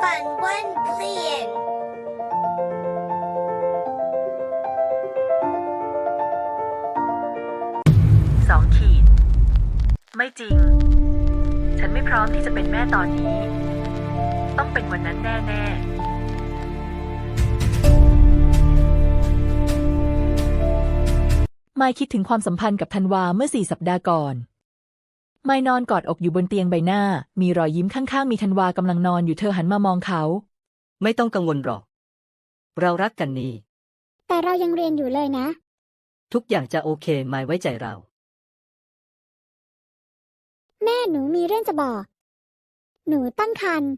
ฝันวันเปลี่ยนสองขีด ไม่จริง ฉันไม่พร้อมที่จะเป็นแม่ตอนนี้ ต้องเป็นวันนั้นแน่ๆไม่คิดถึงความสัมพันธ์กับธันวาเมื่อสี่สัปดาห์ก่อน ไม่นอนกอดอกอยู่บนเตียงใบหน้า มีรอยยิ้มข้างๆ มีธันวากำลังนอนอยู่เธอหันมามองเขา ไม่ต้องกังวลหรอก เรารักกันนี่ แต่เรายังเรียนอยู่เลยนะ ทุกอย่างจะโอเคไม่ไว้ใจเรา แม่หนูมีเรื่องจะบอก หนูตั้งครรภ์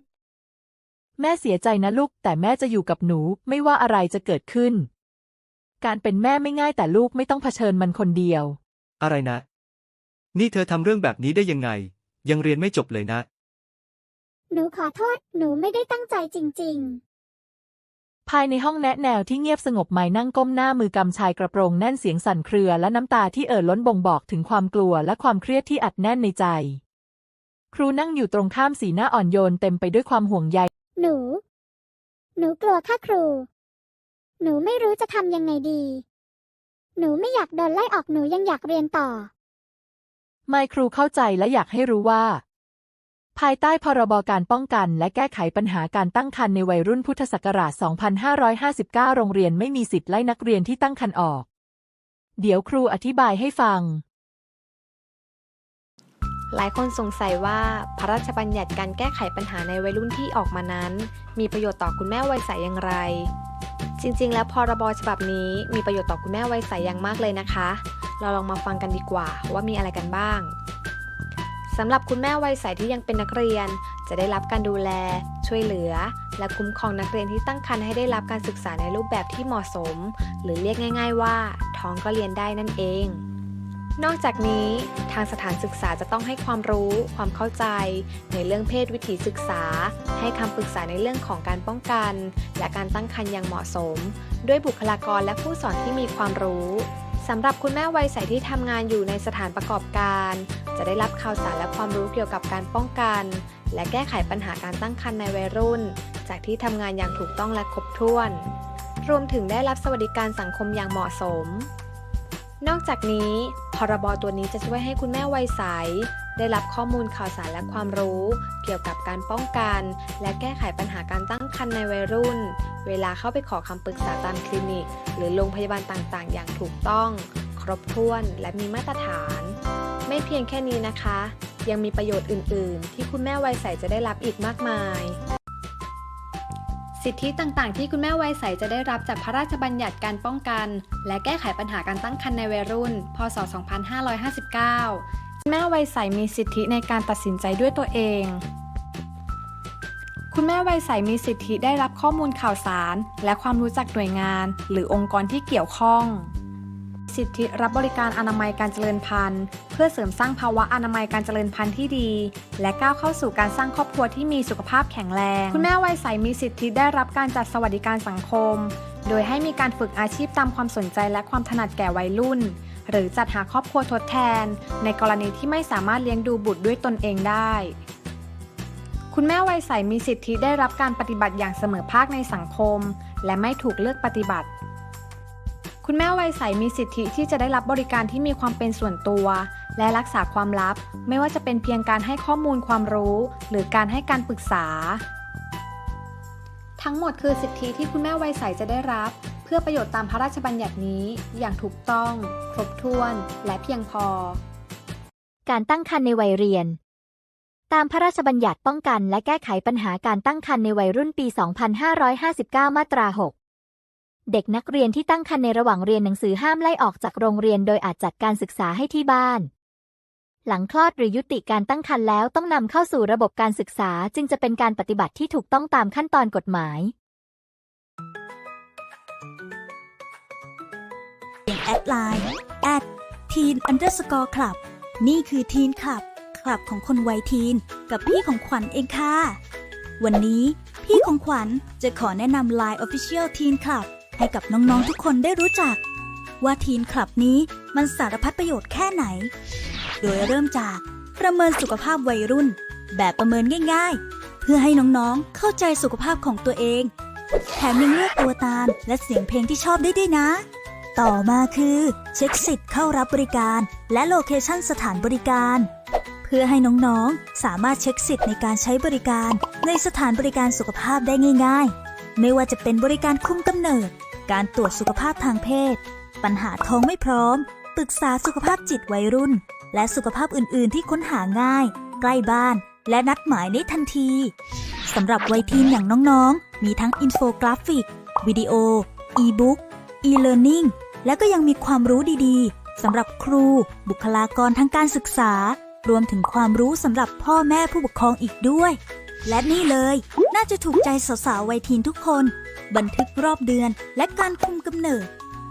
แม่เสียใจนะลูก แต่แม่จะอยู่กับหนูไม่ว่าอะไรจะเกิดขึ้น การเป็นแม่ไม่ง่ายแต่ลูกไม่ต้องเผชิญมันคนเดียว อะไรนะ นี่เธอทำเรื่องแบบนี้ได้ยังไง ยังเรียนไม่จบเลยนะ หนูขอโทษ หนูไม่ได้ตั้งใจจริง ภายในห้องแนะแนวที่เงียบสงบไม้นั่งก้มหน้ามือกำชายกระโปรงแน่นเสียงสั่นเครือและน้ำตาที่เอ่อล้นบ่งบอกถึงความกลัวและความเครียดที่อัดแน่นในใจ ครูนั่งอยู่ตรงข้ามสีหน้าอ่อนโยนเต็มไปด้วยความห่วงใย ๆ หนู หนูกลัวค่ะครู หนูไม่รู้จะทำยังไงดี หนูไม่อยากโดนไล่ออก หนูยังอยากเรียนต่อ ไม่ครูเข้าใจและอยากให้รู้ว่า ภายใต้พรบการป้องกันและแก้ไขปัญหาการตั้งครรภ์ในวัยรุ่นพุทธศักราช 2559 โรงเรียนไม่มีสิทธิ์ไล่นักเรียนที่ตั้งครรภ์ออก เดี๋ยวครูอธิบายให้ฟัง หลายคนสงสัยว่าพระราชบัญญัติการแก้ไขปัญหาในวัยรุ่นที่ออกมานั้น มีประโยชน์ต่อคุณแม่วัยใสอย่างไร จริงๆ แล้วพรบฉบับนี้มีประโยชน์ต่อคุณแม่วัยใสอย่างมากเลยนะคะ เราลองมาฟังกันดีกว่าว่ามีอะไรกันบ้างสำหรับคุณแม่วัยใสที่ยังเป็นนักเรียน จะได้รับการดูแล ช่วยเหลือ และคุ้มครองนักเรียนที่ตั้งครรภ์ให้ได้รับการศึกษาในรูปแบบที่เหมาะสม หรือเรียกง่าย ๆ ว่า ท้องก็เรียนได้นั่นเอง นอกจากนี้ทางสถานศึกษาจะต้องให้ความรู้ ความเข้าใจ ในเรื่องเพศวิถีศึกษา ให้คำปรึกษาในเรื่องของการป้องกัน และการตั้งครรภ์อย่างเหมาะสม ด้วยบุคลากรและผู้สอนที่มีความรู้สำหรับคุณแม่วัยใสที่ทำงานอยู่ในสถานประกอบการ จะได้รับข่าวสารและความรู้เกี่ยวกับการป้องกัน และแก้ไขปัญหาการตั้งครรภ์ในวัยรุ่น จากที่ทำงานอย่างถูกต้องและครบถ้วน รวมถึงได้รับสวัสดิการสังคมอย่างเหมาะสม นอกจากนี้ พรบตัวนี้จะช่วยให้คุณแม่วัยใส ได้รับข้อมูลข่าวสารและความรู้ เกี่ยวกับการป้องกัน และแก้ไขปัญหาการตั้งครรภ์ในวัยรุ่น เวลาเข้าไปขอคำปรึกษาตามคลินิก หรือโรงพยาบาลต่างๆ อย่างถูกต้อง ครบถ้วนและมีมาตรฐาน ไม่เพียงแค่นี้นะคะ ยังมีประโยชน์อื่น ๆ ที่คุณแม่วัยใสจะได้รับอีกมากมาย สิทธิต่างๆ ที่คุณแม่วัยใสจะได้รับจากพระราชบัญญัติการป้องกัน และแก้ไขปัญหาการตั้งครรภ์ในวัยรุ่น พศ 2559คุณแม่วัยใสมีสิทธิในการตัดสินใจด้วยตัวเอง คุณแม่วัยใสมีสิทธิได้รับข้อมูลข่าวสาร และความรู้จักหน่วยงาน หรือองค์กรที่เกี่ยวข้อง สิทธิรับบริการอนามัยการเจริญพันธุ์ เพื่อเสริมสร้างภาวะอนามัยการเจริญพันธุ์ที่ดี และก้าวเข้าสู่การสร้างครอบครัวที่มีสุขภาพแข็งแรง คุณแม่วัยใสมีสิทธิได้รับการจัดสวัสดิการสังคม โดยให้มีการฝึกอาชีพตามความสนใจและความถนัดแก่วัยรุ่น หรือจัดหาครอบครัวทดแทน ในกรณีที่ไม่สามารถเลี้ยงดูบุตรด้วยตนเองได้คุณแม่วัยใสมีสิทธิได้รับการปฏิบัติอย่างเสมอภาคในสังคม และไม่ถูกเลือกปฏิบัติ คุณแม่วัยใสมีสิทธิที่จะได้รับบริการที่มีความเป็นส่วนตัว และรักษาความลับ ไม่ว่าจะเป็นเพียงการให้ข้อมูลความรู้ หรือการให้การปรึกษา ทั้งหมดคือสิทธิที่คุณแม่วัยใสจะได้รับ เพื่อประโยชน์ตามพระราชบัญญัตินี้ อย่างถูกต้อง ครบถ้วน และเพียงพอ การตั้งครรภ์ในวัยเรียน ตามพระราชบัญญัติป้องกัน และแก้ไขปัญหาการตั้งครรภ์ในวัยรุ่นปี 2559 มาตรา 6 เด็กนักเรียนที่ตั้งครรภ์ในระหว่างเรียนหนังสือห้ามไล่ออกจากโรงเรียนโดยอาจจัดการศึกษาให้ที่บ้าน หลังคลอดหรือยุติการตั้งครรภ์แล้วต้องนำเข้าสู่ระบบการศึกษาจึงจะเป็นการปฏิบัติที่ถูกต้องตามขั้นตอนกฎหมาย แอดไลน์แอดทีนอันเดอร์สกอร์คลับนี่คือทีนคลับคลับของคนวัยทีน กับพี่ของขวัญเองค่ะ วันนี้พี่ของขวัญจะขอแนะนำ Line Official Teen Club ให้กับน้องๆทุกคนได้รู้จัก ว่าทีนคลับนี้มันสารพัดประโยชน์แค่ไหน โดยเริ่มจากประเมินสุขภาพวัยรุ่น แบบประเมินง่าย ๆ เพื่อให้น้องๆเข้าใจสุขภาพของตัวเอง แถมยังเลือกตัวตามและเสียงเพลงที่ชอบได้ด้วยนะ ต่อมาคือ เช็คสิทธิ์เข้ารับบริการ และโลเคชั่นสถานบริการ เพื่อให้น้องๆสามารถเช็คสิทธิ์ในการใช้บริการ ในสถานบริการสุขภาพได้ง่าย ๆ ไม่ว่าจะเป็นบริการคุมกำเนิด การตรวจสุขภาพทางเพศ ปัญหาท้องไม่พร้อม ปรึกษาสุขภาพจิตวัยรุ่น และสุขภาพอื่น ๆ ที่ค้นหาง่าย ใกล้บ้าน และนัดหมายได้ทันทีสำหรับวัยทีนอย่างน้อง ๆ มีทั้งอินโฟกราฟิก วิดีโอ อีบุ๊ก e-learning และก็ยังมีความรู้ดีๆสำหรับครู บุคลากรทางการศึกษา รวมถึงความรู้สำหรับพ่อแม่ผู้ปกครองอีกด้วย และนี่เลยน่าจะถูกใจสาวๆวัยทีนทุกคน บันทึกรอบเดือนและการคุมกำเนิด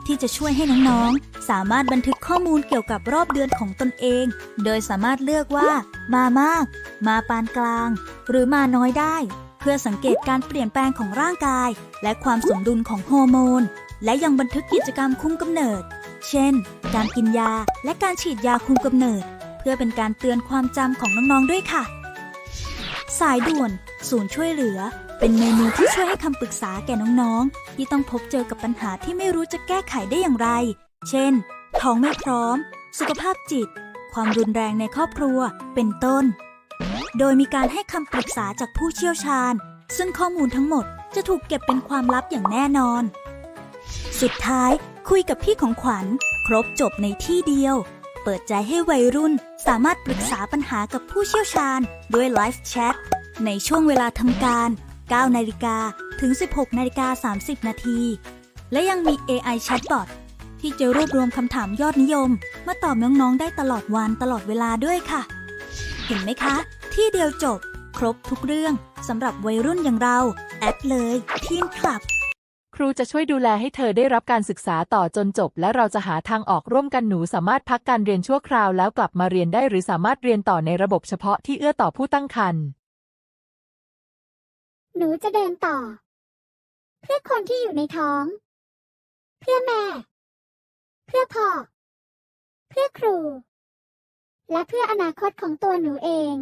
ที่จะช่วยให้น้องๆ สามารถบันทึกข้อมูลเกี่ยวกับรอบเดือนของตนเอง โดยสามารถเลือกว่า มามาก มาปานกลาง หรือมาน้อยได้ เพื่อสังเกตการเปลี่ยนแปลงของร่างกาย และความสมดุลของฮอร์โมน และยังบันทึกกิจกรรมคุมกำเนิด เช่น การกินยาและการฉีดยาคุมกำเนิด เพื่อเป็นการเตือนความจำของน้องๆด้วยค่ะ สายด่วน ศูนย์ช่วยเหลือ เป็นเมนูที่ช่วยให้คำปรึกษาแก่น้องๆ ที่ต้องพบเจอกับปัญหาที่ไม่รู้จะแก้ไขได้อย่างไร เช่น ท้องไม่พร้อม สุขภาพจิต ความรุนแรงในครอบครัว เป็นต้น โดยมีการให้คำปรึกษาจากผู้เชี่ยวชาญ ซึ่งข้อมูลทั้งหมดจะถูกเก็บเป็นความลับอย่างแน่นอน สุดท้ายคุยกับพี่ของขวัญ ครบจบในที่เดียว เปิดใจให้วัยรุ่น สามารถปรึกษาปัญหากับผู้เชี่ยวชาญ ด้วยไลฟ์แชทในช่วงเวลาทำการ 9 นาฬิกาถึง 16 นาฬิกา 30 นาที และยังมี AI Chatbot ที่จะรวบรวมคำถามยอดนิยม มาตอบน้องๆ ได้ตลอดวันตลอดเวลาด้วยค่ะ เห็นไหมคะ ที่เดียวจบ ครบทุกเรื่องสำหรับวัยรุ่นอย่างเรา แอดเลยทีมคลับ ครูจะช่วยดูแลให้เธอได้รับการศึกษาต่อจนจบ และเราจะหาทางออกร่วมกันหนูสามารถพักการเรียนชั่วคราวแล้วกลับมาเรียนได้หรือสามารถเรียนต่อในระบบเฉพาะที่เอื้อต่อผู้ตั้งครรภ์หนูจะเดินต่อ เพื่อคนที่อยู่ในท้อง เพื่อแม่ เพื่อพ่อ เพื่อครู และเพื่ออนาคตของตัวหนูเอง